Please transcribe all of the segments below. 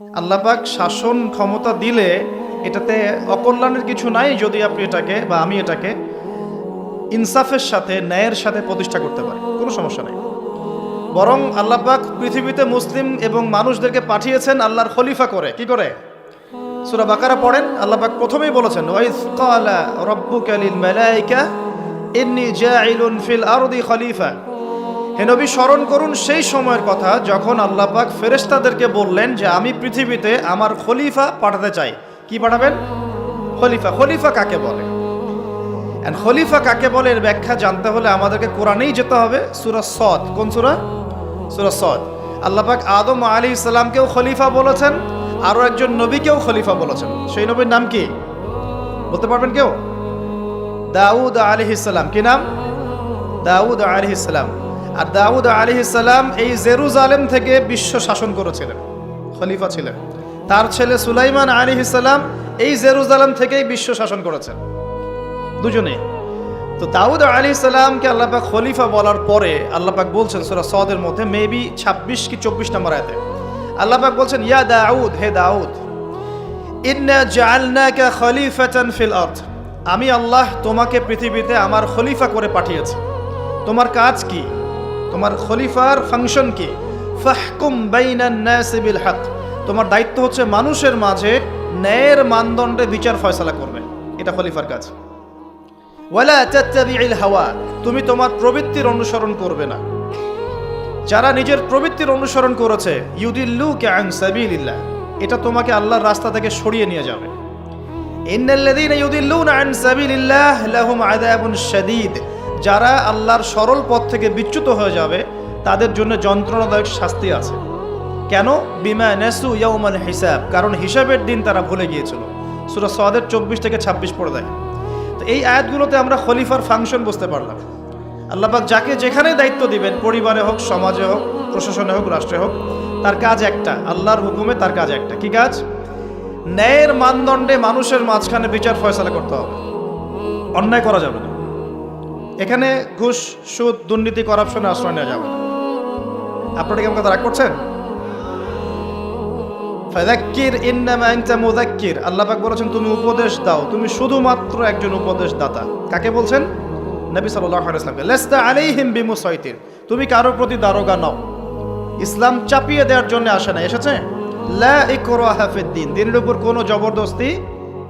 আল্লাপাক শাসন ক্ষমতা দিলে এটাতে অকল্যাণের কিছু নাই যদি আপনি এটাকে বা আমি এটাকে ইনসাফের সাথে, ন্যায়ের সাথে প্রতিষ্ঠা করতে পারি কোনো সমস্যা নেই। বরং আল্লাপাক পৃথিবীতে মুসলিম এবং মানুষদেরকে পাঠিয়েছেন আল্লাহর খলিফা করে। কি করে? সুরা বাকারা পড়েন। আল্লাপাক প্রথমেই বলেছেন, ওয়াইজ ক্বালা রাব্বুকা লিল মালাইকা, ইন্নী জাইলুন ফিল আরদি খলিফা। হে নবী, স্মরণ করুন সেই সময়ের কথা যখন আল্লাহ পাক ফেরেশতাদেরকে বললেন যে আমি পৃথিবীতে আমার খলিফা পাঠাতে চাই। কি পাঠাবেন? খলিফা। খলিফা কাকে বলে? And খলিফা কাকে বলে এর ব্যাখ্যা জানতে হলে আমাদেরকে কোরআনেই যেতে হবে। সুরা সদ। কোন সুরা? সুরা সদ। আল্লাহ পাক আদম আলী ইসলামকেও খলিফা বলেছেন, আরও একজন নবীকেও খলিফা বলেছেন। সেই নবীর নাম কি? বলতে পারবেন কেউ? দাউদ আলী ইসলাম। কি নাম? দাউদ আলি ইসলাম। আর দাউদ আলী ইসলাম এই জেরুজালেম থেকে বিশ্ব শাসন করেছিলেন, খলিফা ছিলেন। তার ছেলে সুলাইমান আলী ইসলাম এই জেরুজালেম থেকেই বিশ্ব শাসন করেছেন। দুজনে তো দাউদ আলী ইসলামকে আল্লাপাক খলিফা বলার পরে আল্লাপাক বলছেন, সুরা সদের মধ্যে মেবি ছাব্বিশ কি চব্বিশ নম্বর আয়তে আল্লাপাক বলছেন, ইয়া দাউদ, হে দাউদ আমি আল্লাহ তোমাকে পৃথিবীতে আমার খলিফা করে পাঠিয়েছি। তোমার কাজ কি? তোমার খলিফার ফাংশন কি? ফাহকুম বাইনান নাসি বিল হক। তোমার দায়িত্ব হচ্ছে মানুষের মাঝে ন্যায়ের মানদণ্ডে বিচার ফয়সালা করবে। এটা খলিফার কাজ। ওয়ালা তাত্তাবিউল হাওয়া, তুমি তোমার প্রবৃত্তির অনুসরণ করবে না। যারা নিজের প্রবৃত্তির অনুসরণ করেছে, ইউদিল্লুকে আন সাবিলিল্লাহ, এটা তোমাকে আল্লাহর রাস্তা থেকে সরিয়ে নিয়ে যাবে। ইন্নাল্লাযীনা ইউদিল্লুনা আন সাবিলিল্লাহ, লাহুম আযাবুন শাদীদ। যারা আল্লাহর সরল পথ থেকে বিচ্যুত হয়ে যাবে, তাদের জন্য যন্ত্রণাদায়ক শাস্তি আছে। কেন? বিমা নেসু ইয়াউমাল হিসাব। কারণ হিসাবের দিন তারা ভুলে গিয়েছিল। সূরা সওয়াদের চব্বিশ থেকে ছাব্বিশ পড়ে দেয় তো এই আয়াতগুলোতে আমরা খলিফার ফাংশন বুঝতে পারলাম। আল্লাহবাক যাকে যেখানে দায়িত্ব দিবেন, পরিবারে হোক, সমাজে হোক, প্রশাসনে হোক, রাষ্ট্রে হোক, তার কাজ একটা। আল্লাহর হুকুমে তার কাজ একটা। কি কাজ? ন্যায়ের মানদণ্ডে মানুষের মাঝখানে বিচার ফয়সালা করতে হবে। অন্যায় করা যাবে না। এখানে ঘুষ, সুদ, দুর্নীতি করাপশনে আশ্রয় নেওয়া যাবে। আপনারা কি আমার কথা রাগ করছেন? ফাদাক্কির ইন্নামা আনতা মুযাক্কির। আল্লাহ পাক বলেছেন, তুমি উপদেশ দাও। তুমি শুধুমাত্র একজন উপদেশ দাতা কাকে বলছেন? নবী সাল্লাল্লাহু আলাইহি ওয়াসাল্লামকে। লাস্তা আলাইহিম বিমুসাইতির। তুমি কারোর প্রতি দারোগা নও। ইসলাম চাপিয়ে দেওয়ার জন্য আসে না। এসেছে? লা ইকরাহা ফিদ দিন। দিনের উপর কোনো জবরদস্তি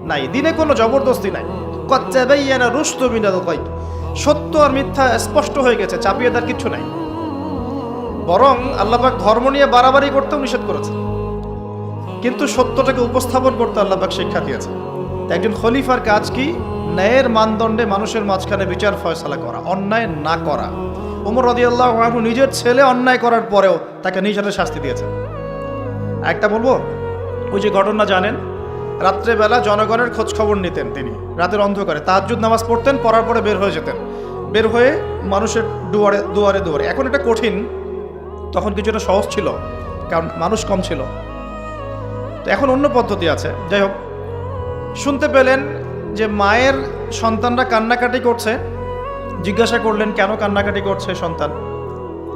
নাই। দিনে কোনো জবরদস্তি নাই। কদ তাবায়্যানা রুশদু মিনাল গায়ব। সত্য আর মিথ্যা স্পষ্ট হয়ে গেছে, চাপিয়ে তার কিছু নাই। বরং আল্লাহ পাক ধর্ম নিয়ে বাড়াবাড়ি করতেও নিষেধ করেছে কিন্তু সত্যটাকে উপস্থাপন করতে আল্লাহবাক শিক্ষা দিয়েছে একজন খলিফার কাজ কি? ন্যায়ের মানদণ্ডে মানুষের মাঝখানে বিচার, ফয়সালা করা, অন্যায় না করা। ওমর রদিয়াল্লাহ নিজের ছেলে অন্যায় করার পরেও তাকে নিজ হাতে শাস্তি দিয়েছে একটা বলব? ওই যে ঘটনা জানেন? রাত্রেবেলা জনগণের খোঁজ খবর নিতেন তিনি। রাতের অন্ধকারে তাহাজ্জুদ নামাজ পড়তেন, পড়ার পরে বের হয়ে যেতেন। বের হয়ে মানুষের দুয়ারে দুয়ারে দুয়ারে। এখন এটা কঠিন। তখন কিছুটা সহজ ছিল, কারণ মানুষ কম ছিল। তো এখন অন্য পদ্ধতি আছে। যাই হোক, শুনতে পেলেন যে মায়ের সন্তানরা কান্নাকাটি করছে। জিজ্ঞাসা করলেন, কেন কান্নাকাটি করছে সন্তান?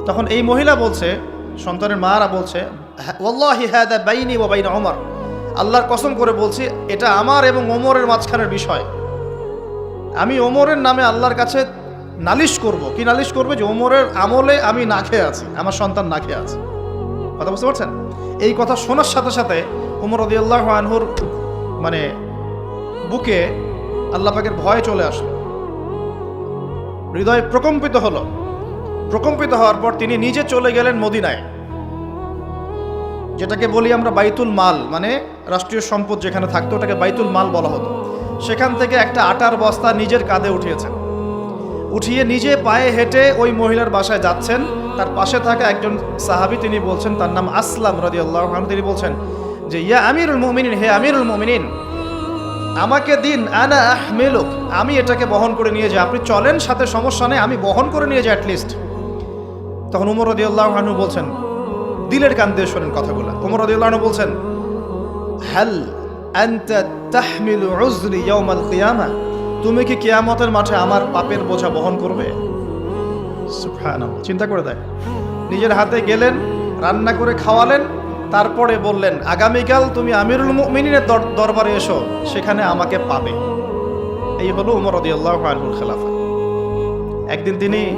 তখন এই মহিলা বলছে, সন্তানের মারা বলছে বাইনা ওমর। আল্লাহর কসম করে বলছি, এটা আমার এবং ওমরের মাঝখানের বিষয়। আমি ওমরের নামে আল্লাহর কাছে নালিশ করব। কি নালিশ করবে? যে ওমরের আমলে আমি না খেয়ে আছি, আমার সন্তান না খেয়ে আছে। কথা বুঝতে পারছেন? এই কথা শোনার সাথে সাথে উমর রদিয়াল্লাহ আনহুর মানে বুকে আল্লাহ পাকের ভয় চলে আসলো। হৃদয় প্রকম্পিত হলো। প্রকম্পিত হওয়ার পর তিনি নিজে চলে গেলেন মদিনায়। যেটাকে বলি আমরা বাইতুল মাল মানে রাষ্ট্রীয় সম্পদ যেখানে থাকতো, ওটাকে বাইতুল মাল বলা হতো। সেখান থেকে একটা আটার বস্তা নিজের কাঁধে উঠিয়েছেন। উঠিয়ে নিজে পায়ে হেঁটে ওই মহিলার বাসায় যাচ্ছেন। তার পাশে থাকা একজন সাহাবি তিনি বলছেন, তার নাম আসলাম রাজি আল্লাহ তিনি বলছেন যে, ইয়া আমিরুল মুমিনিন, হে আমিরুল মুমিনিন, আমাকে দিন আনা আহমেলুক, আমি এটাকে বহন করে নিয়ে যাই। আপনি চলেন, সাথে সমস্যা নেই, আমি বহন করে নিয়ে যাই অ্যাটলিস্ট তখন উমর রদি আল্লাহ বলছেন, দিলের কান দিয়ে শোনেন কথাগুলো। উমর রদি আল্লাহ বলছেন হ্যাল আনতা তাহমিলু উজরি ইয়াউমাল কিয়ামা? তুমি কি কেয়ামতের মাঠে আমার পাপের বোঝা বহন করবে? চিন্তা করে দেয় নিজের হাতে গেলেন, রান্না করে খাওয়ালেন, তারপরে বললেন, আগামীকাল তুমি আমিরুল মুমিনের দর- দরবারে এসো, সেখানে আমাকে পাবে। এই হলো উমর রদিয়াল্লাহ আনহুর খেলাফা একদিন তিনি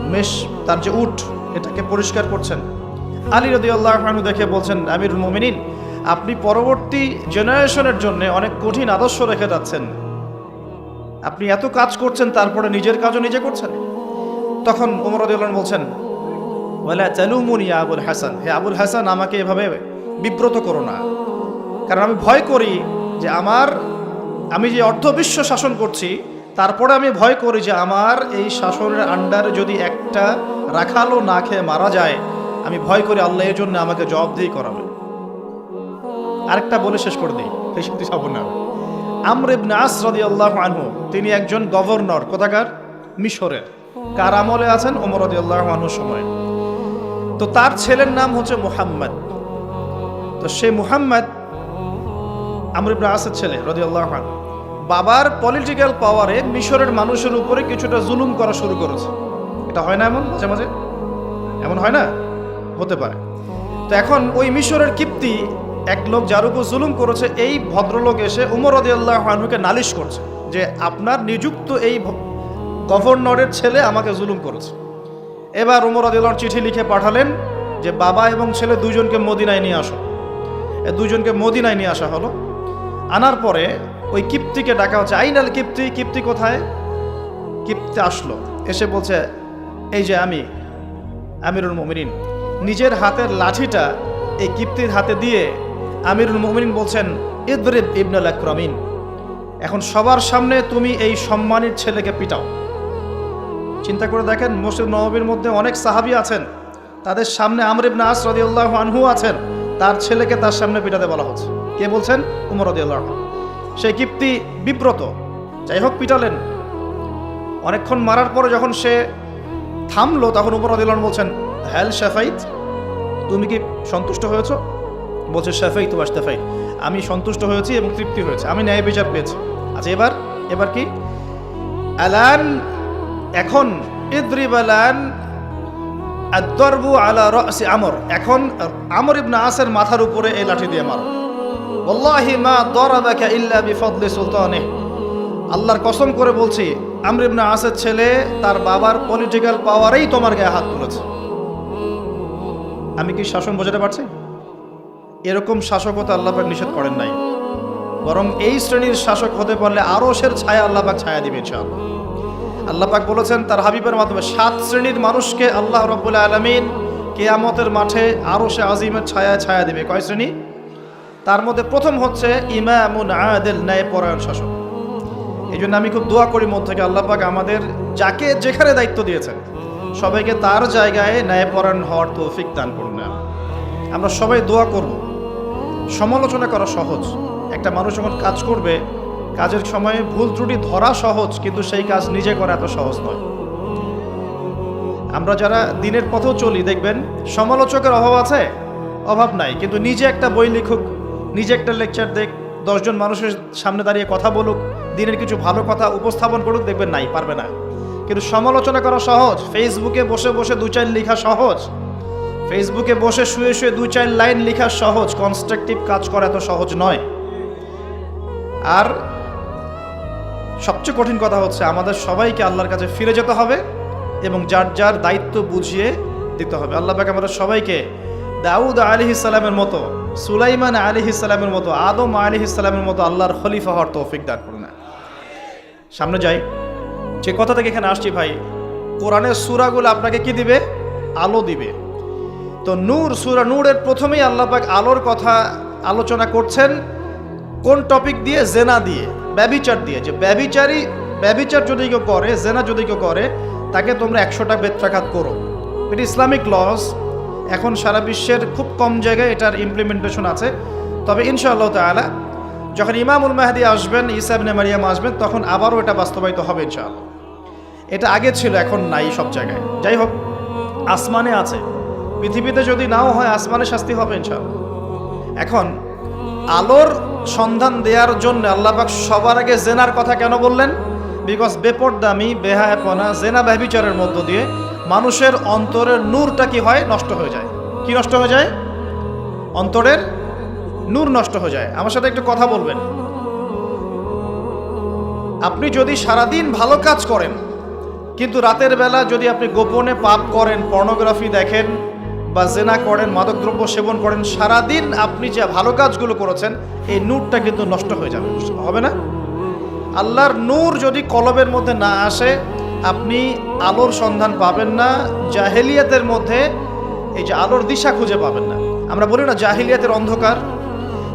মেষ, তার যে উট এটাকে পরিষ্কার করছেন। আলী রদিয়াল্লাহ আনহু দেখে বলছেন, আমিরুল মুমিনিন, আপনি পরবর্তী জেনারেশনের জন্য অনেক কঠিন আদর্শ রেখে যাচ্ছেন। আপনি এত কাজ করছেন, তারপরে নিজের কাজও নিজে করছেন? তখন উমর রদিয়াল্লাহ বলছেন, ওয়ালা তালুমুনি ইয়া আবুল হাসান। হে আবুল হাসান, আমাকে এভাবে বিব্রত করো না। কারণ আমি ভয় করি যে আমার, আমি যে অর্ধ বিশ্ব শাসন করছি, তারপরে আমি ভয় করি যে আমার এই শাসনের আন্ডারে যদি একটা রাখালো না খেয়ে মারা যায়, আমি ভয় করি আল্লাহ এর জন্য আমাকে জবাবদিহি করাবে। আরেকটা বলে শেষ করে দিই। বেশি কিছু হব না আমর ইবনে আস রাদিয়াল্লাহু আনহু, তিনি একজন গভর্নর, কোথাকার? মিশরের। কার আমলে আছেন? ওমর রাদিয়াল্লাহু আনহুর সময়। তো তার ছেলের নাম হচ্ছে মুহাম্মদ। তো সে মুহাম্মদ আমর ইবনে আসের ছেলে রাদিয়াল্লাহু আনহু। বাবার পলিটিক্যাল পাওয়ারে মিশরের মানুষের উপরে কিছুটা জুলুম করা শুরু করেছে। এটা হয় না এমন মাঝে মাঝে? এমন হয় না? হতে পারে। তো এখন ওই মিশরের কিপ্তি এক লোক যার উপর জুলুম করেছে, এই ভদ্রলোক এসে উমর রদিয়াল্লাহ আনহুকে নালিশ করছে যে, আপনার নিযুক্ত এই গভর্নরের ছেলে আমাকে জুলুম করেছে। এবার উমর রদিয়াল্লাহ চিঠি লিখে পাঠালেন যে, বাবা এবং ছেলে দুজনকে মদিনায় নিয়ে আসো। দুজনকে মদিনায় নিয়ে আসা হলো। আনার পরে ওই কিপ্তিকে ডাকা হচ্ছে, আইনাল কিপ্তি কিপ্তি কোথায়? কিপ্তি আসলো, এসে বলছে, এই যে আমি, আমিরুল মোমিনিন, নিজের হাতের লাঠিটা এই কিপ্তির হাতে দিয়ে আমিরুল মোমিনিন বলছেন, ইদরিব ইবনুল আকরামিন, এখন সবার সামনে তুমি এই সম্মানিত ছেলেকে পিটাও। চিন্তা করে দেখেন, মসজিদ নববীর মধ্যে অনেক সাহাবি আছেন। তাদের সামনে আমর ইবনে আস রাদিয়াল্লাহু আনহু আছেন। তার ছেলেকে তার সামনে পিটাতে বলা হচ্ছে। কে বলছেন? উমর রাদিয়াল্লাহু আনহু। সেই কিপ্তি বিব্রত। যাই হোক, পিটালেন। অনেকক্ষণ মারার পরে যখন সে থামলো, তখন উপর দিলন বলছেন হ্যাল শেফাইত, তুমি কি সন্তুষ্ট হয়েছ? বলছে, শেফাই তো শেফাই। আমি সন্তুষ্ট হয়েছি এবং তৃপ্তি হয়েছে। আমি ন্যায় বিচার পেয়েছি। আচ্ছা এবার এবার কি? আলান, এখন ইদ্রিব আলান আদরবু আলা রসি আমর। এখন, আমর ইবনে আসের মাথার উপরে এই লাঠি দিয়ে মারো। ওয়াল্লাহি মা দরাবাকা ইল্লা বিফদলি সুলতানিহ। আল্লাহর কসম করে বলছি, আমর ইবনে আসের ছেলে তার বাবার পলিটিক্যাল পাওয়ারেই তোমার গায়ে হাত তুলেছে। আমি কি শাসন বোঝাতে পারছি? এরকম শাসকতা আল্লাপাক নিষেধ করেন নাই। বরং এই শ্রেণির শাসক হতে পারলে আরও সের ছায়া আল্লাপাক ছায়া দিবে ইনশাআল্লাহ। আল্লাপাক বলেছেন, তার হাবিবের মাধ্যমে সাত শ্রেণির মানুষকে আল্লাহ রব্বুল্লাহ আলমিন কেয়ামতের মাঠে আরও সে আজিমের ছায়ায় ছায়া দিবে। কয় শ্রেণি? তার মধ্যে প্রথম হচ্ছে ইমামুন আদেল ন্যায় পরায়ণ শাসক। এই জন্য আমি খুব দোয়া করি মন থেকে আল্লাহ পাক আমাদের যাকে যেখানে দায়িত্ব দিয়েছেন, সবাইকে তার জায়গায় ন্যায়পরায়ণ হওয়ার তৌফিক দান করুন। আমরা সবাই দোয়া করব। সমালোচনা করা সহজ। একটা মানুষ যখন কাজ করবে, কাজের সময়ে ভুল ত্রুটি ধরা সহজ, কিন্তু সেই কাজ নিজে করা এত সহজ নয়। আমরা যারা দিনের পথেও চলি, দেখবেন সমালোচকের অভাব আছে? অভাব নাই, কিন্তু নিজে একটা বই লিখুক, নিজে একটা লেকচার দেখ, দশজন মানুষের সামনে দাঁড়িয়ে কথা বলুক, দিনের কিছু ভালো কথা উপস্থাপন করুক, দেখবেন নাই, পারবে না। কিন্তু সমালোচনা করা সহজ ফেসবুকে বসে বসে দু চার লেখা সহজ। ফেসবুকে বসে শুয়ে শুয়ে দু চার লাইন লেখা সহজ কনস্ট্রাকটিভ কাজ করা এত সহজ নয়। আর সবচেয়ে কঠিন কথা হচ্ছে, আমাদের সবাইকে আল্লাহর কাছে ফিরে যেতে হবে এবং যার যার দায়িত্ব বুঝিয়ে দিতে হবে। আল্লাহ পাক আমাদের সবাইকে দাউদ আলী ইসলামের মতো, সুলাইমান আলী ইসলামের মতো, আদম আলী ইসলামের মতো আল্লাহর খলিফা হওয়ার তৌফিক দান করুন। সামনে যাই। যে কথা থেকে এখানে আসছি ভাই, কোরআনের সুরাগুলো আপনাকে কি দিবে? আলো দিবে। তো নূর, সুরা নূরের প্রথমেই আল্লাহ পাক আলোর কথা আলোচনা করছেন, কোন টপিক দিয়ে? জেনা দিয়ে, ব্যবিচার দিয়ে। যে ব্যবিচারী, ব্যবিচার যদি কেউ করে, জেনা যদি কেউ করে, তাকে তোমরা একশোটা বেত্রাঘাত করো। এটা ইসলামিক লস এখন সারা বিশ্বের খুব কম জায়গায় এটার ইমপ্লিমেন্টেশন আছে। তবে ইনশাআল্লাহ তাআলা, যখন ইমামুল মাহদি আসবেন ইসাবনে মারিয়াম আসবেন, তখন আবারও এটা বাস্তবায়িত হবে ইনশাআল্লাহ। এটা আগে ছিল, এখন নাই সব জায়গায়। যাই হোক, আসমানে আছে। পৃথিবীতে যদি নাও হয়, আসমানে শাস্তি হবে ইনশাআল্লাহ। এখন, আলোর সন্ধান দেওয়ার জন্য আল্লাপাক সবার আগে জেনার কথা কেন বললেন? বিকজ বেপরদামি, বেহায়াপনা, জেনা ব্যবিচারের মধ্য দিয়ে মানুষের অন্তরের নূরটা কি হয়? নষ্ট হয়ে যায়। কি নষ্ট হয়ে যায়? অন্তরের নূর নষ্ট হয়ে যায়। আমার সাথে একটু কথা বলবেন। আপনি যদি সারাদিন ভালো কাজ করেন, কিন্তু রাতের বেলা যদি আপনি গোপনে পাপ করেন পর্নোগ্রাফি দেখেন বা জেনা করেন, মাদকদ্রব্য সেবন করেন, সারাদিন আপনি যে ভালো কাজগুলো করেছেন, এই নূরটা কিন্তু নষ্ট হয়ে যাবে হবে না? আল্লাহর নূর যদি কলবের মধ্যে না আসে, আপনি আলোর সন্ধান পাবেন না, জাহেলিয়াতের মধ্যে এই যে আলোর দিশা খুঁজে পাবেন না। আমরা বলি না জাহিলিয়াতের অন্ধকার।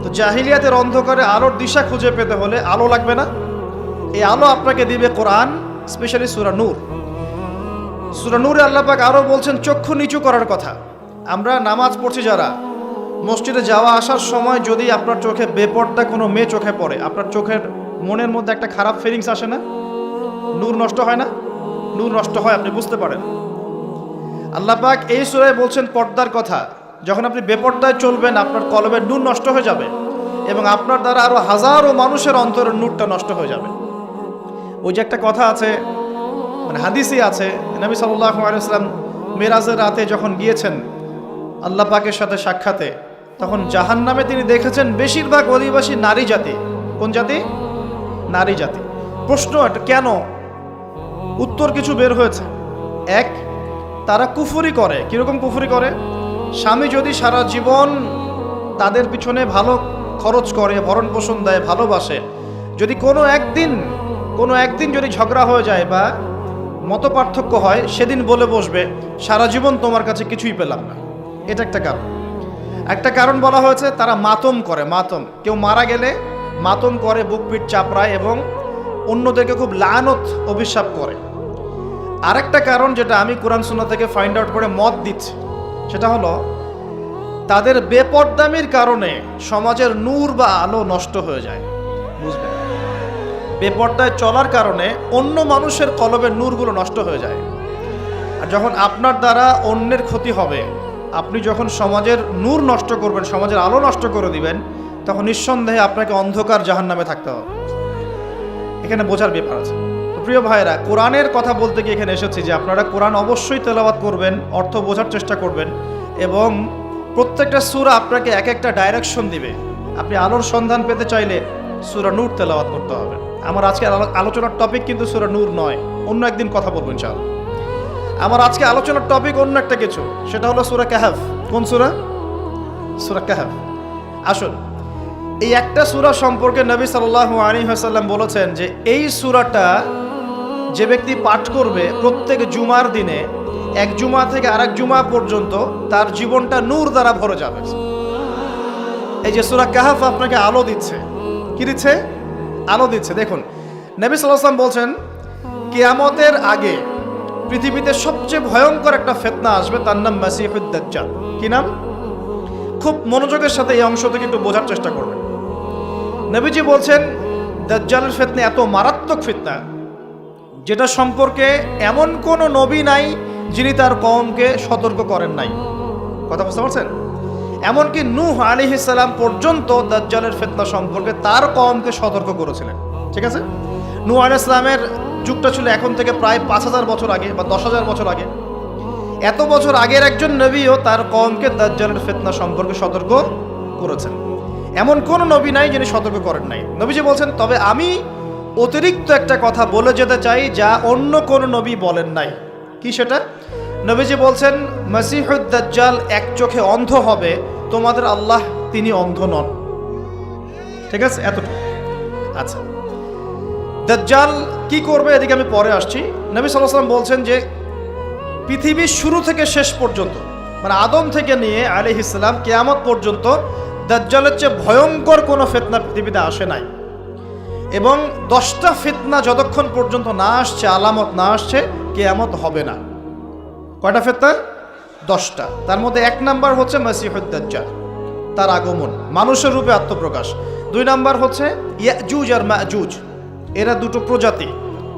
তো জাহিলিয়াতের অন্ধকারে আলোর দিশা খুঁজে পেতে হলে আলো লাগবে না। এই আলো আপনাকে দিবে কোরআন, স্পেশালি সুরা নূর। সুরা নূরে আল্লাহ পাক আরও বলছেন, চক্ষু নিচু করার কথা। আমরা নামাজ পড়ছি যারা, মসজিদে যাওয়া আসার সময় যদি আপনার চোখে বেপর্দা কোনো মেয়ে চোখে পড়ে, আপনার চোখের মনের মধ্যে একটা খারাপ ফিলিংস আসে না? নূর নষ্ট হয় না? নূর নষ্ট হয়, আপনি বুঝতে পারেন। আল্লাহ পাক এই সুরায় বলছেন পর্দার কথা। যখন আপনি বেপর্দায় চলবেন, আপনার কলবের নূর নষ্ট হয়ে যাবে এবং আপনার দ্বারা আরও হাজারো মানুষের অন্তরের নূরটা নষ্ট হয়ে যাবে। ওই যে একটা কথা আছে মানে হাদিসই আছে, নবী সাল্লাহ আলাইসলাম মেরাজের রাতে যখন গিয়েছেন আল্লাহ পাকের সাথে সাক্ষাতে। তখন জাহান নামে তিনি দেখেছেন বেশিরভাগ অধিবাসী নারী জাতি। কোন জাতি? নারী জাতি। প্রশ্ন এটা কেন? উত্তর কিছু বের হয়েছে। এক, তারা কুফুরি করে। কীরকম কুফুরি করে? স্বামী যদি সারা জীবন তাদের পিছনে ভালো খরচ করে, ভরণ পোষণ দেয়, ভালোবাসে, যদি কোনো একদিন কোনো একদিন যদি ঝগড়া হয়ে যায় বা মত পার্থক্য হয়, সেদিন বলে বসবে, সারা জীবন তোমার কাছে কিছুই পেলাম না। এটা একটা কারণ। একটা কারণ বলা হয়েছে, তারা মাতম করে, মাতম। কেউ মারা গেলে মাতম করে, বুক পিঠ চাপড়ায় এবং অন্যদেরকে খুব লানত অভিশাপ করে। আরেকটা কারণ যেটা আমি কোরআন সুন্না থেকে ফাইন্ড আউট করে মত দিচ্ছি, সেটা হলো তাদের বেপরদামির কারণে সমাজের নূর বা আলো নষ্ট হয়ে যায়। বুঝবেন বেপর্দায় চলার কারণে অন্য মানুষের কলবের নূরগুলো নষ্ট হয়ে যায়। আর যখন আপনার দ্বারা অন্যের ক্ষতি হবে আপনি যখন সমাজের নূর নষ্ট করবেন, সমাজের আলো নষ্ট করে দিবেন, তখন নিঃসন্দেহে আপনাকে অন্ধকার জাহান নামে থাকতে হবে। এখানে বোঝার ব্যাপার আছে। তো প্রিয় ভাইরা কোরআনের কথা বলতে গিয়ে এখানে এসেছি যে আপনারা কোরআন অবশ্যই তেলাবাত করবেন, অর্থ বোঝার চেষ্টা করবেন এবং প্রত্যেকটা সুরা আপনাকে এক একটা ডাইরেকশন দিবে। আপনি আলোর সন্ধান পেতে চাইলে সুরা নূর তেলাওয়াত করতে হবে। আমার আজকে আলো- আলোচনার টপিক কিন্তু সুরা নূর নয়। অন্য একদিন কথা বলব ইনশাআল্লাহ। আমার আজকে আলোচনার টপিক অন্য একটা কিছু। সেটা হলো সুরা কাহাফ। কোন সুরা? সুরা কাহাফ। আসুন, এই একটা সুরা সম্পর্কে নবী সাল্লাল্লাহু আলাইহি ওয়াসাল্লাম বলেছেন যে, এই সুরাটা যে ব্যক্তি পাঠ করবে প্রত্যেক জুমার দিনে, এক জুমা থেকে আরেক জুমা পর্যন্ত তার জীবনটা নূর দ্বারা ভরে যাবে। এই যে সুরা কাহাফ আপনাকে আলো দিচ্ছে। কি দিচ্ছে? আলো দিচ্ছে। দেখুন, নবী সাল্লাম বলছেন, কেয়ামতের আগে পৃথিবীতে সবচেয়ে ভয়ঙ্কর একটা ফেতনা আসবে, তার নাম মাসিহুদ দাজ্জাল। কি নাম? খুব মনোযোগের সাথে এই অংশ থেকে একটু বোঝার চেষ্টা করবেন। নবীজি বলছেন, দাজ্জালের ফেতনা এত মারাত্মক ফিতনা, যেটা সম্পর্কে এমন কোনো নবী নাই যিনি তার কওমকে সতর্ক করেন নাই। কথা বুঝতে পারছেন? এমনকি নূহ আলিহিসাল্লাম পর্যন্ত দাজ্জালের ফেতনা সম্পর্কে তার কওমকে সতর্ক করেছিলেন। ঠিক আছে? আলি ইসলামের যুগটা ছিল এখন থেকে প্রায় পাঁচ হাজার বছর আগে বা দশ হাজার বছর আগে। এত বছর আগের একজন নবীও তার কওমকে দাজ্জালের ফেতনা সম্পর্কে সতর্ক করেছেন। এমন কোন নবী নাই যিনি সতর্ক করেন নাই। নবীজি বলছেন, তবে আমি অতিরিক্ত একটা কথা বলে যেতে চাই যা অন্য কোন নবী বলেন নাই। কি সেটা? নবীজি বলছেন দাজ্জাল এক চোখে অন্ধ হবে, তোমাদের আল্লাহ তিনি অন্ধ নন। ঠিক আছে? এতটুকু। আচ্ছা। দাজ্জাল কি করবে? এদিকে আমি পরে আসছি। নবী সাল্লাম বলছেন যে পৃথিবীর শুরু থেকে শেষ পর্যন্ত মানে আদম থেকে নিয়ে আলি ইসলাম কেয়ামত পর্যন্ত, দাজ্জালের চেয়ে ভয়ঙ্কর কোনো ফেতনা পৃথিবীতে আসে নাই। এবং দশটা ফিতনা যতক্ষণ পর্যন্ত না আসছে, আলামত না আসছে, কেয়ামত হবে না। কয়টা ফেতনা? দশটা। তার মধ্যে এক নাম্বার হচ্ছে মাসিহুদ্দাজ্জাল তার আগমন, মানুষের রূপে আত্মপ্রকাশ। দুই নাম্বার হচ্ছে ইয়াজুজ আর মাজুজ। এরা দুটো প্রজাতি,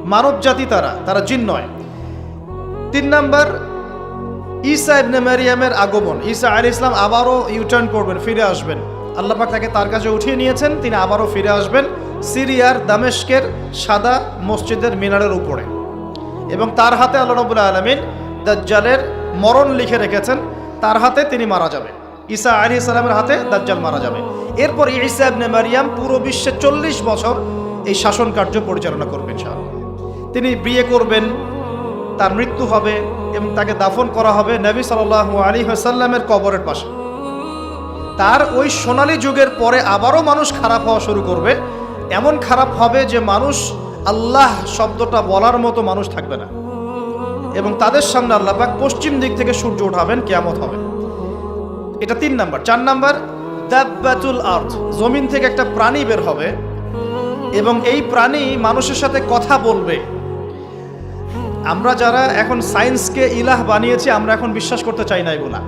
মানব জাতি তারা তারা জিন নয়। তিন নাম্বার, ঈসা ইবনে মারিয়ামের আগমন। ঈসা আলী ইসলাম আবারও ইউটার্ন করবেন, ফিরে আসবেন। আল্লাহ পাক তাকে তার কাছে উঠিয়ে নিয়েছেন, তিনি আবারও ফিরে আসবেন সিরিয়ার দামেস্কের সাদা মসজিদের মিনারের উপরে। এবং তার হাতে আল্লাহ রবুল্লা আলমিন দাজ্জালের মরণ লিখে রেখেছেন, তার হাতে তিনি মারা যাবে। ঈসা আলী সালামের হাতে দাজ্জাল মারা যাবে। এরপর ঈসা ইবনে মারিয়াম পুরো বিশ্বে চল্লিশ বছর এই শাসন কার্য পরিচালনা করবেন ইনশাআল্লাহ। তিনি বিয়ে করবেন, তার মৃত্যু হবে এবং তাকে দাফন করা হবে নবী সাল্লাহ আলী হাসাল্লামের কবরের পাশে। তার ওই সোনালী যুগের পরে আবারও মানুষ খারাপ হওয়া শুরু করবে। এমন খারাপ হবে যে মানুষ আল্লাহ শব্দটা বলার মতো মানুষ থাকবে না। এবং তাদের সামনে আল্লাহ পাক পশ্চিম দিক থেকে সূর্য উঠাবেন, কেয়ামত হবে। এটা তিন নাম্বার। চার নাম্বার, দাব্বাতুল আর্থ জমিন থেকে একটা প্রাণী বের হবে। এবং এই প্রাণী মানুষের সাথে কথা বলবে। আমরা যারা এখন সায়েন্সকে ইলাহ বানিয়েছি, আমরা এখন বিশ্বাস করতে চাই না এগুলা।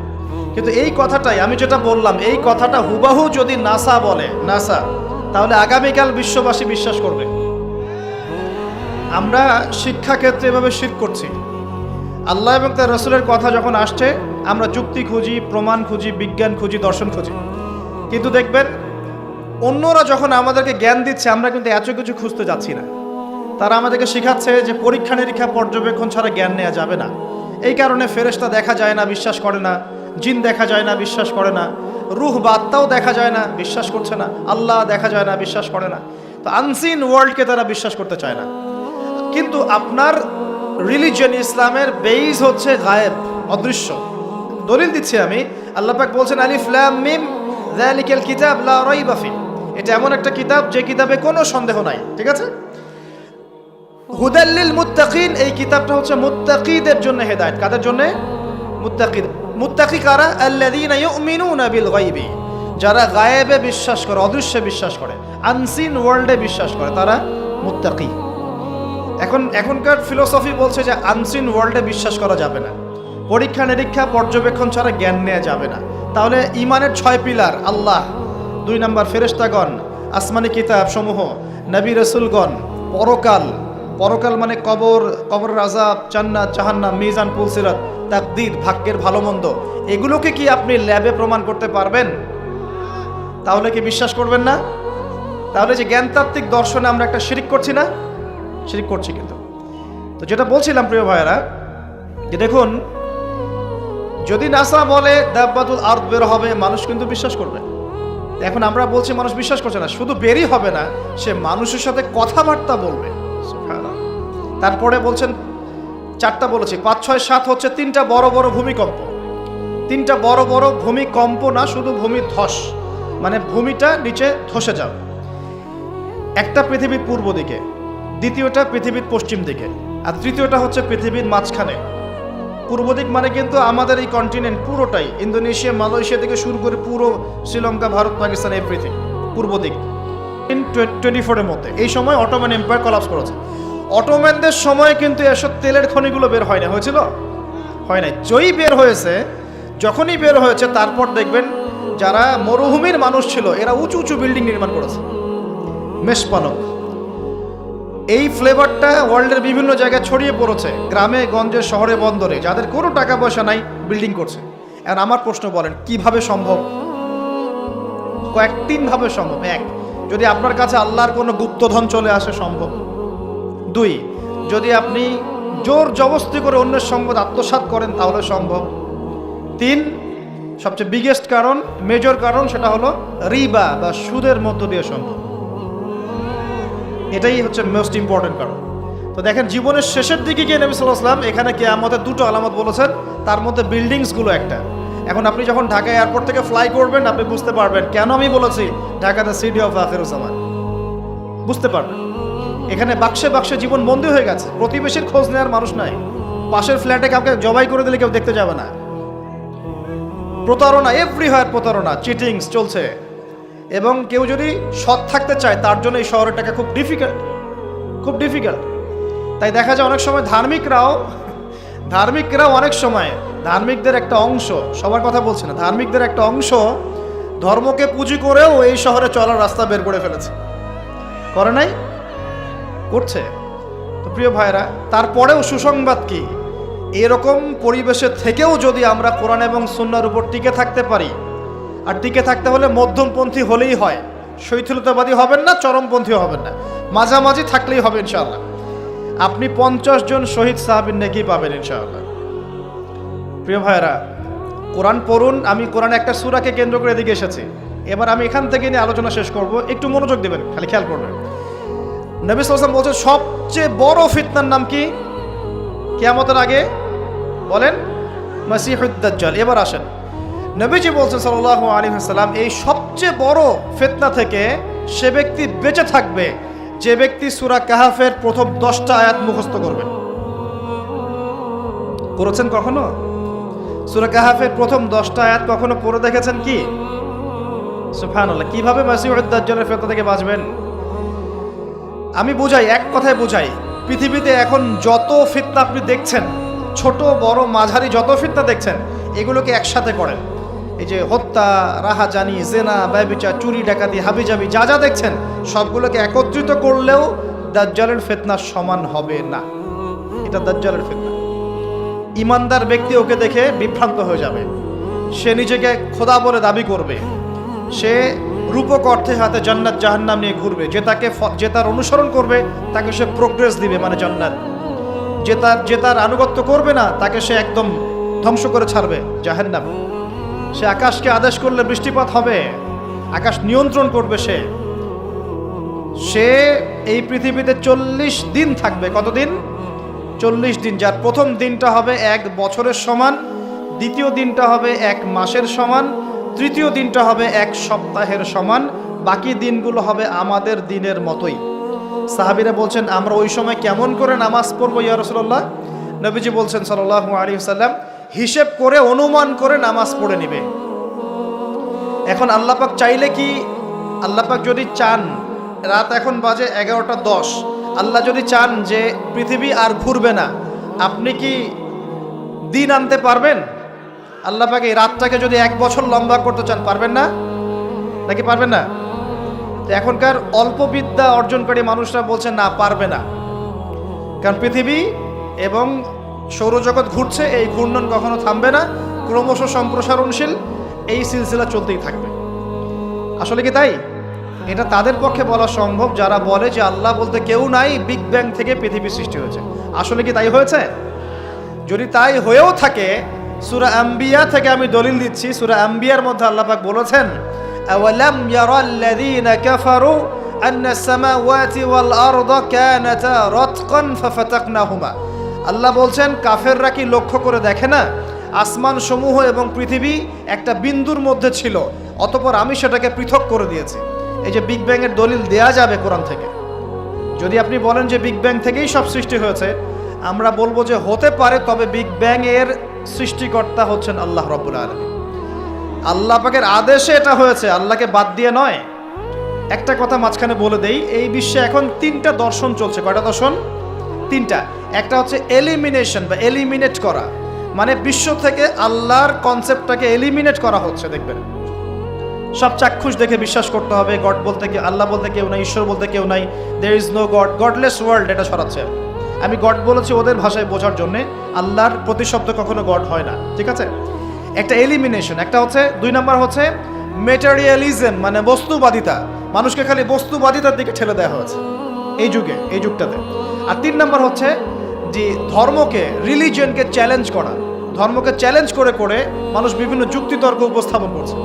কিন্তু এই কথাটাই, আমি যেটা বললাম, এই কথাটা হুবাহু যদি নাসা বলে, নাসা, তাহলে আগামীকাল বিশ্ববাসী বিশ্বাস করবে। আমরা শিক্ষাক্ষেত্রে এভাবে শির করছি। আল্লাহ এবং তার রসুলের কথা যখন আসছে, আমরা যুক্তি খুঁজি, প্রমাণ খুঁজি, বিজ্ঞান খুঁজি, দর্শন খুঁজি। কিন্তু দেখবেন অন্যরা যখন আমাদেরকে জ্ঞান দিচ্ছে, আমরা কিন্তু এত কিছু খুঁজতে যাচ্ছি না। তারা আমাদেরকে শেখাচ্ছে যে পরীক্ষা নিরীক্ষা, পর্যবেক্ষণ ছাড়া জ্ঞান নেওয়া যাবে না। এই কারণে ফেরেশতা দেখা যায় না, বিশ্বাস করে না। জিন দেখা যায় না, বিশ্বাস করে না। রুহ বা আত্মাও দেখা যায় না, বিশ্বাস করছে না। আল্লাহ দেখা যায় না, বিশ্বাস করে না। তো আনসিন ওয়ার্ল্ডকে তারা বিশ্বাস করতে চায় না। কিন্তু আপনার রিলিজিয়ন ইসলামের বেইজ হচ্ছে গায়েব, অদৃশ্য। দলিল দিচ্ছি আমি। আল্লাহ পাক বলছেন, আলিফ লাম মিম, যালিকাল কিতাব লা রাইবা ফি এটা এমন একটা কিতাব, যে কিতাবে কোনো সন্দেহ নাই, ঠিক আছে? হুদাল্লিল মুত্তাকিন, এই কিতাবটা হচ্ছে মুত্তাকিদের জন্য হেদায়েত। কাদের জন্য? মুত্তাকিদ। মুত্তাকি কারা? আল্লাযীনা ইউমিনুনা বিল গায়বি। যারা গায়েবে বিশ্বাস করে, অদৃশ্যে বিশ্বাস করে আনসিন ওয়ার্ল্ডে বিশ্বাস করে, তারা মুত্তাকি। এখন, এখনকার ফিলোসফি বলছে যে আনসিন ওয়ার্ল্ডে বিশ্বাস করা যাবে না। পরীক্ষা নিরীক্ষা পর্যবেক্ষণ ছাড়া জ্ঞান নেওয়া যাবে না। তাহলে ইমানের ছয় পিলার আল্লাহ। দুই নম্বর ফেরেশতাগণ, আসমানি কিতাব সমূহ নবী রসুলগণ, পরকাল। পরকাল মানে কবর কবর রাজাব জান্নাত, জাহান্নাম, মিজান পুলসিরাত তাকদির, ভাগ্যের ভালো মন্দ এগুলোকে কি আপনি ল্যাবে প্রমাণ করতে পারবেন? তাহলে কি বিশ্বাস করবেন না? তাহলে যে জ্ঞানতাত্ত্বিক দর্শনে আমরা একটা শিরিক করছি না? শিরিক করছি কিন্তু। তো যেটা বলছিলাম, প্রিয় ভাইয়েরা, যে দেখুন, যদি নাসা বলে দাব্বাতুল আর্থ বের হবে, মানুষ কিন্তু বিশ্বাস করবে। এখন আমরা বলছি মানুষ বিশ্বাস করছে না শুধু বেরই হবে না সে মানুষের সাথে কথাবার্তা বলবে। তারপরে বলছেন চারটা বলেছি পাঁচ ছয় সাত হচ্ছে তিনটা বড় বড় ভূমিকম্প। তিনটা বড় বড় ভূমিকম্প না শুধু ভূমি ধস মানে ভূমিটা নিচে ধসে যাবে একটা পৃথিবীর পূর্ব দিকে দ্বিতীয়টা পৃথিবীর পশ্চিম দিকে আর তৃতীয়টা হচ্ছে পৃথিবীর মাঝখানে। পূর্ব দিক মানে কিন্তু আমাদের এই কন্টিনেন্ট পুরোটাই। ইন্দোনেশিয়া, মালয়েশিয়া থেকে শুরু করে পুরো শ্রীলঙ্কা, ভারত, পাকিস্তান এভরিথিং পূর্ব দিক। টোয়েন্টি ফোরের মধ্যে। এই সময় অটোম্যান এম্পায়ার কলাপস করেছে। অটোম্যানদের সময় কিন্তু এসব তেলের খনিগুলো বের হয় না। হয়েছিল? হয় নাই। জয়ী বের হয়েছে, যখনই বের হয়েছে, তারপর দেখবেন যারা মরুভূমির মানুষ ছিল, এরা উঁচু উঁচু বিল্ডিং নির্মাণ করেছে। মেষপালক এই ফ্লেভারটা ওয়ার্ল্ডের বিভিন্ন জায়গায় ছড়িয়ে পড়েছে, গ্রামে, গঞ্জে, শহরে, বন্দরে, যাদের কোনো টাকা পয়সা নাই বিল্ডিং করছে। আর আমার প্রশ্ন বলেন, কীভাবে সম্ভব? কয়েক তিনভাবে সম্ভব। এক, যদি আপনার কাছে আল্লাহর কোনো গুপ্তধন চলে আসে, সম্ভব। দুই, যদি আপনি জোর জবস্তি করে অন্যের সম্পদ আত্মসাৎ করেন, তাহলে সম্ভব। তিন, সবচেয়ে বিগেস্ট কারণ মেজর কারণ, সেটা হলো রিবা বা সুদের মধ্য দিয়ে সম্ভব। এটাই হচ্ছে মোস্ট ইম্পর্টেন্ট কারণ। তো দেখেন, জীবনের শেষের দিকে গিয়ে নবী সাল্লাহ আসলাম এখানে কে আমাদের দুটো আলামত বলেছেন, তার মধ্যে বিল্ডিংসগুলো একটা। এখন আপনি যখন ঢাকা এয়ারপোর্ট থেকে ফ্লাই করবেন, আপনি বুঝতে পারবেন, কেন আমি বলেছি ঢাকা ঢাকাতে সিটি অফ আফেরুজ্জামান বুঝতে পারবেন। এখানে বাক্সে বাক্সে জীবন বন্দী হয়ে গেছে, প্রতিবেশীর খোঁজ নেওয়ার মানুষ নাই। পাশের ফ্ল্যাটে কাউকে জবাই করে দিলে কেউ দেখতে যাবে না। প্রতারণা এভরি হায়ার প্রতারণা চিটিংস চলছে। এবং কেউ যদি সৎ থাকতে চায়, তার জন্য এই শহরটাকে খুব ডিফিকাল্ট খুব ডিফিকাল্ট তাই দেখা যায় অনেক সময় ধার্মিকরাও ধার্মিকরাও অনেক সময় ধার্মিকদের একটা অংশ, সবার কথা বলছে না, ধার্মিকদের একটা অংশ ধর্মকে পুঁজি করেও এই শহরে চলার রাস্তা বের করে ফেলেছে। করে নাই? করছে। তো প্রিয় ভাইরা তারপরেও সুসংবাদ কি? এরকম পরিবেশে থেকেও যদি আমরা কোরআন এবং সুন্নার উপর টিকে থাকতে পারি আর টিকে থাকতে হলে মধ্যমপন্থী হলেই হয়। শৈথিলতাবাদী হবেন না, চরমপন্থীও হবেন না। মাঝামাঝি থাকলেই হবে ইনশাআল্লাহ। আপনি পঞ্চাশ জন শহীদ সাহাবিন নেকি পাবেন ইনশাআল্লাহ। প্রিয় ভাইরা কোরআন পড়ুন, আমি কোরআন একটা সুরাকে কেন্দ্র করে এদিকে এসেছি। এবার আমি এখান থেকে নিয়ে আলোচনা শেষ করব। একটু মনোযোগ দেবেন, খালি খেয়াল করবেন। নবী সালাম বলছে সবচেয়ে বড় ফিতনার নাম কি? কেয়ামতের আগে বলেন মাসিহুদ্দাজ্জাল এবার আসেন। নবীজি বলছেন সাল্লাহ আলী সাল্লাম এই সবচেয়ে বড় ফিতনা থেকে সে ব্যক্তি বেঁচে থাকবে, যে ব্যক্তি সুরা কাহাফের প্রথম দশটা আয়াত মুখস্থ করবে। করেছেন কখনো? সুরা কাহাফের প্রথম দশটা আয়াত কখনো পড়ে দেখেছেন কি? সুফানুল্লাহ কীভাবে মাসিউদ্দাজ্জালের ফেতনা থেকে বাঁচবেন? আমি বুঝাই, এক কথায় বুঝাই, পৃথিবীতে এখন যত ফিতনা আপনি দেখছেন, ছোট, বড়, মাঝারি যত ফিতনা দেখছেন, এগুলোকে একসাথে করেন। এই যে হত্যা, রাহাজানি, জেনা, ব্যবিচার, চুরি, ডাকাতি, হাবিজাবি, যা যা দেখছেন, সবগুলোকে একত্রিত করলেও দাজ্জালের ফেতনা সমান হবে না। এটা দাজ্জালের ফেতনা। ইমানদার ব্যক্তি ওকে দেখে বিভ্রান্ত হয়ে যাবে। সে নিজেকে খোদা বলে দাবি করবে। সে রূপক অর্থে হাতে জান্নাত জাহান্নাম নিয়ে ঘুরবে। যে তাকে যে তার অনুসরণ করবে, তাকে সে প্রোগ্রেস দিবে মানে জান্নাত। যে তার যে তার আনুগত্য করবে না, তাকে সে একদম ধ্বংস করে ছাড়বে, জাহান্নাম। সে আকাশকে আদেশ করলে বৃষ্টিপাত হবে। আকাশ নিয়ন্ত্রণ করবে সে। সে এই পৃথিবীতে চল্লিশ দিন থাকবে। কতদিন? চল্লিশ দিন। যার প্রথম দিনটা হবে এক বছরের সমান, দ্বিতীয় দিনটা হবে এক মাসের সমান, তৃতীয় দিনটা হবে এক সপ্তাহের সমান। বাকি দিনগুলো হবে আমাদের দিনের মতোই। সাহাবিরা বলছেন, আমরা ওই সময় কেমন করে নামাজ পড়ব ইয়া রসুল্লাহ নবীজি বলছেন সাল্লাহ আলী সাল্লাম হিসেব করে অনুমান করে নামাজ পড়ে নিবে। এখন আল্লাপাক চাইলে কি? আল্লাপাক যদি চান, রাত এখন বাজে এগারোটা দশ। আল্লাহ যদি চান যে পৃথিবী আর ঘুরবে না, আপনি কি দিন আনতে পারবেন? আল্লাপাক এই রাতটাকে যদি এক বছর লম্বা করতে চান, পারবেন না? নাকি পারবেন না? এখনকার অল্প বিদ্যা অর্জনকারী মানুষরা বলছে, না, পারবে না। কারণ পৃথিবী এবং সৌরজগৎ ঘুরছে, এই ঘূর্ণন কখনো থামবে না। ক্রমশ সম্প্রসারণশীল এই সিলসিলা চলতেই থাকবে। আসলে কি তাই? এটা তাদের পক্ষে বলা সম্ভব, যারা বলে যে আল্লাহ বলতে কেউ নাই বিগ ব্যাং থেকে পৃথিবী সৃষ্টি হয়েছে। আসলে কি তাই হয়েছে? যদি তাই হয়েও থাকে, সুরা আম্বিয়া থেকে আমি দলিল দিচ্ছি, সুরা আম্বিয়ার মধ্যে আল্লাহ পাক বলেছেন, আওয়ালাম ইয়ারাল্লাযীনা কাফারু আন্না সামাওয়াতি ওয়াল আরদা কানাতা রাতকান ফাফাতাকনাহুমা। আল্লাহ বলছেন, কাফেররা কি লক্ষ্য করে দেখে না? আসমান সমূহ এবং পৃথিবী একটা বিন্দুর মধ্যে ছিল, অতপর আমি সেটাকে পৃথক করে দিয়েছি। এই যে বিগ ব্যাং এর দলিল দেয়া যাবে কোরআন থেকে। যদি আপনি বলেন যে বিগ ব্যাং থেকেই সব সৃষ্টি হয়েছে, আমরা বলব যে হতে পারে, তবে বিগ ব্যাং এর সৃষ্টিকর্তা হচ্ছেন আল্লাহ রব্বুল আলমী আল্লাহ পাকের আদেশে এটা হয়েছে, আল্লাহকে বাদ দিয়ে নয়। একটা কথা মাঝখানে বলে দেই, এই বিশ্বে এখন তিনটা দর্শন চলছে। কয়টা দর্শন? তিনটা। একটা হচ্ছে এলিমিনেশন বা এলিমিনেট করা। মানে বিশ্ব থেকে আল্লাহর কনসেপ্টটাকে এলিমিনেট করা হচ্ছে, দেখবেন। সব চাক্ষুষ দেখে বিশ্বাস করতে হবে গড বলতে কি আল্লাহ বলতে কেউ নাই, ঈশ্বর বলতে কেউ নাই। There is no God godless world এটা সরাচ্ছে আমি গড বলেছি ওদের ভাষায় বোঝার জন্যে, আল্লাহর প্রতিশব্দ কখনো গড হয় না, ঠিক আছে? একটা এলিমিনেশন একটা হচ্ছে, দুই নাম্বার হচ্ছে মেটারিয়ালিজম মানে বস্তুবাদিতা। মানুষকে খালি বস্তুবাদিতার দিকে ঠেলে দেওয়া হয়েছে, এই যুগে, এই যুগটাতে। আর তিন নাম্বার হচ্ছে যে ধর্মকে রিলিজিয়নকে চ্যালেঞ্জ করা, ধর্মকে চ্যালেঞ্জ করে করে মানুষ বিভিন্ন যুক্তিতর্ক উপস্থাপন করছে।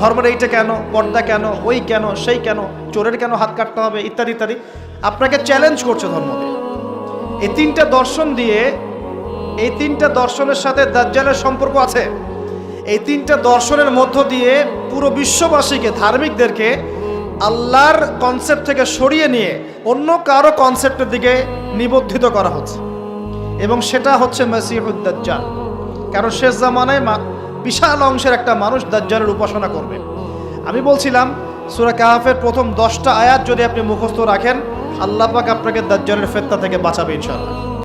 ধর্মের এইটা কেন, পর্দা কেন, ওই কেন, সেই কেন, চোরের কেন হাত কাটতে হবে, ইত্যাদি ইত্যাদি। আপনাকে চ্যালেঞ্জ করছে ধর্ম দিয়ে এই তিনটা দর্শন দিয়ে, এই তিনটা দর্শনের সাথে দাজ্জালের সম্পর্ক আছে। এই তিনটা দর্শনের মধ্য দিয়ে পুরো বিশ্ববাসীকে, ধার্মিকদেরকে আল্লাহর কনসেপ্ট থেকে সরিয়ে নিয়ে অন্য কারও কনসেপ্টের দিকে নিবদ্ধিত করা হচ্ছে। এবং সেটা হচ্ছে মাসিহুদ্দাজ্জাল কারণ শেষ জামানায় বিশাল অংশের একটা মানুষ দাজ্জালের উপাসনা করবে। আমি বলছিলাম, সুরা কাহাফের প্রথম দশটা আয়াত যদি আপনি মুখস্থ রাখেন, আল্লাহ পাক আপনাকে দাজ্জালের ফেত্তা থেকে বাঁচাবে ইনশাআল্লাহ।